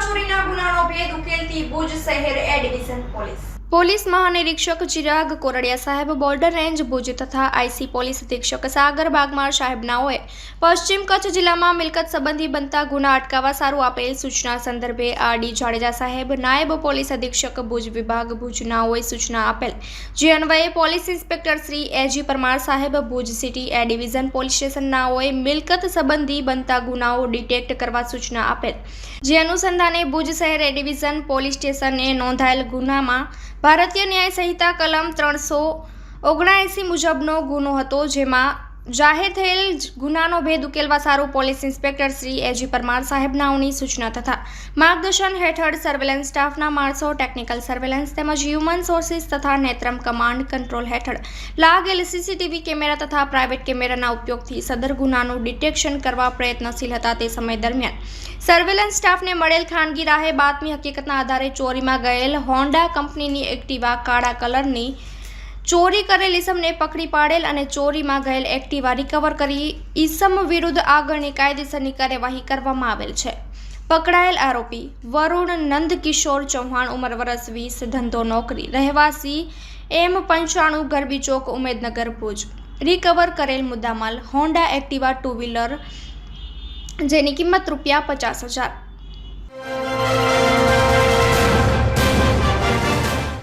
ચોરીના ગુનાનો ભેદ ઉકેલતી ભુજ શહેર એ પોલીસ. પોલીસ મહાનિરીક્ષક ચિરાગ કોરડિયા સાહેબ બોર્ડર રેન્જ ભુજ તથા આઈસી પોલીસ અધિક્ષક સાગર બાગમાર સાહેબનાઓએ પશ્ચિમ કચ્છ જિલ્લામાં મિલકત સંબંધી બનતા ગુના અટકાવવા સારું આપેલ સૂચના સંદર્ભે આર ડી જાડેજા સાહેબ, નાયબ પોલીસ અધિક્ષક ભુજ વિભાગ ભુજનાઓએ સૂચના આપેલ. જે અન્વયે police inspector Shri A G Parmar સાહેબ Bhuj city A division police સ્ટેશનનાઓએ મિલકત સંબંધી બનતા ગુનાઓ ડિટેક્ટ કરવા સૂચના આપેલ. જે અનુસંધાને ભુજ શહેર એ ડિવિઝન પોલીસ સ્ટેશને નોંધાયેલ ગુનામાં ભારતીય ન્યાય સંહિતા કલમ ત્રણસો ઓગણએંસી મુજબનો ગુનો હતો જેમાં જાહેર થયેલ ગુનાનો ભેદ ઉકેલવા સારું police inspector Shri AG Parmar સાહેબનાઓની સૂચના તથા માર્ગદર્શન હેઠળ સર્વેલન્સ સ્ટાફના માણસો ટેકનિકલ સર્વેલન્સ તેમજ હ્યુમન સોર્સિસ તથા નેત્રમ કમાન્ડ કંટ્રોલ હેઠળ લાગેલ સીસીટીવી કેમેરા તથા પ્રાઇવેટ કેમેરાના ઉપયોગથી સદર ગુનાનું ડિટેક્શન કરવા પ્રયત્નશીલ હતા તે સમય દરમિયાન. સર્વેલન્સ સ્ટાફને મળેલ ખાનગી રાહે બાતમી હકીકતના આધારે ચોરીમાં ગયેલ હોન્ડા કંપનીની એક્ટિવા કાળા કલરની ચોરી કરેલ ઈસમને પકડી પાડેલ અને ચોરીમાં ગયેલ એક્ટિવા રિકવર કરી ઈસમ વિરુદ્ધ આગળની કાયદેસરની કાર્યવાહી કરવામાં આવેલ છે. પકડાયેલ આરોપી વરુણ નંદકિશોર ચૌહાણ, ઉંમર વર્ષ વીસ, ધંધો નોકરી, રહેવાસી એમ પંચાણું, ગરબી ચોક, ઉમેદનગર ભુજ. રિકવર કરેલ મુદ્દામાલ હોન્ડા એક્ટિવા ટુ વ્હીલર જેની કિંમત રૂપિયા પચાસ હજાર